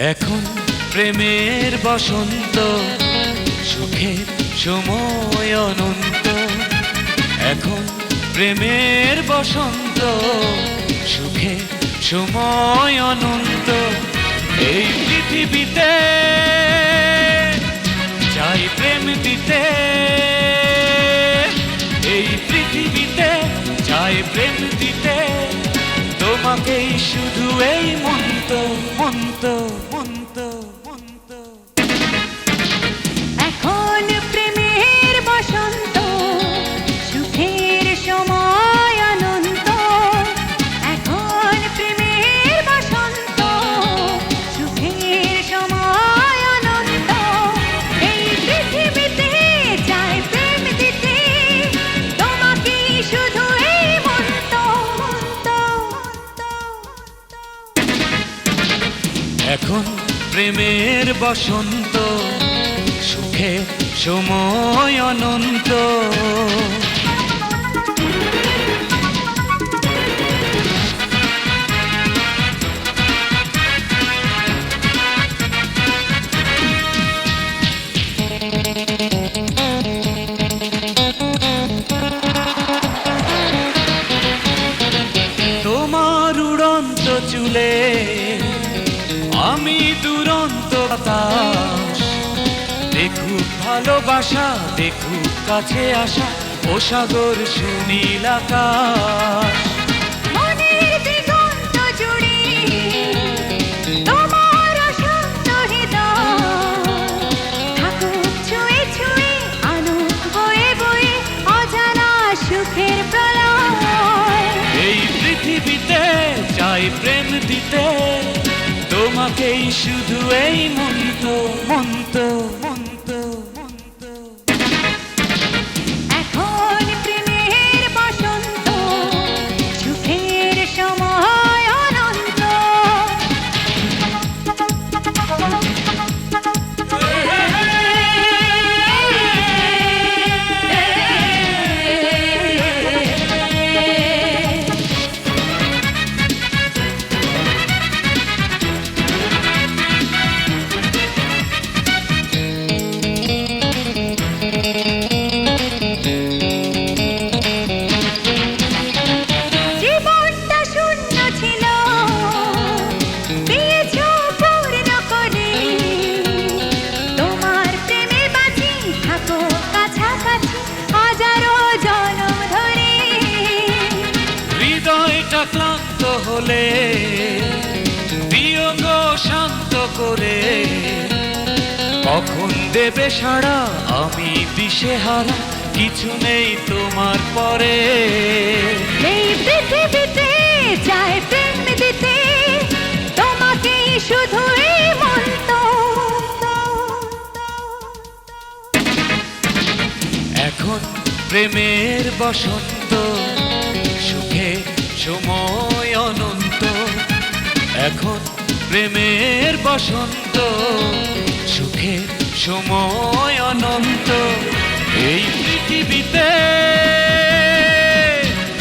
এখন প্রেমের বসন্ত, সুখের সময় অনন্ত। এখন প্রেমের বসন্ত, সুখের সময় অনন্ত। এই পৃথিবীতে চাই প্রেম দিতে। এই পৃথিবীতে চাই প্রেম দিতে। তোমাকেই শুধু এই মন্ত মন্ত মন্ত প্রেমের বসন্ত সুখে সময় অনন্ত। দুরন্ত বাতাস দেখুক ভালোবাসা দেখুক কাছে আসা ও সাগর সুনীল আকাশ। তোমাকেই শুধু এই মন্ত মন্ত ক্লান্ত হলে বিয়োগ শান্ত করে। কখন দেবে সাড়া? আমি দিশেহারা কিছু নেই তোমার পরে। এই পৃথিবীতে চাই প্রেম দিতে তোমাকে শুধু এই এখন প্রেমের বসন্ত প্রেমের বসন্ত, সুখের সময় অনন্ত। এই পৃথিবীতে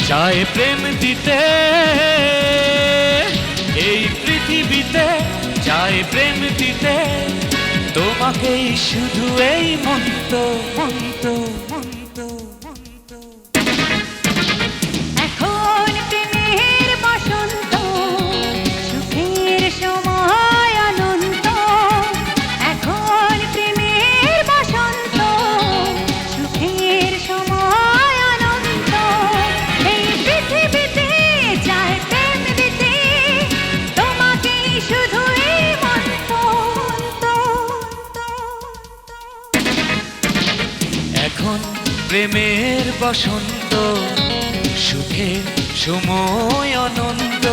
চায় প্রেম দিতে, এই পৃথিবীতে চায় প্রেম দিতে। তোমাকেই শুধু এই মন্ত মন্ত প্রেমের বসন্ত সুখের সময় অনন্ত।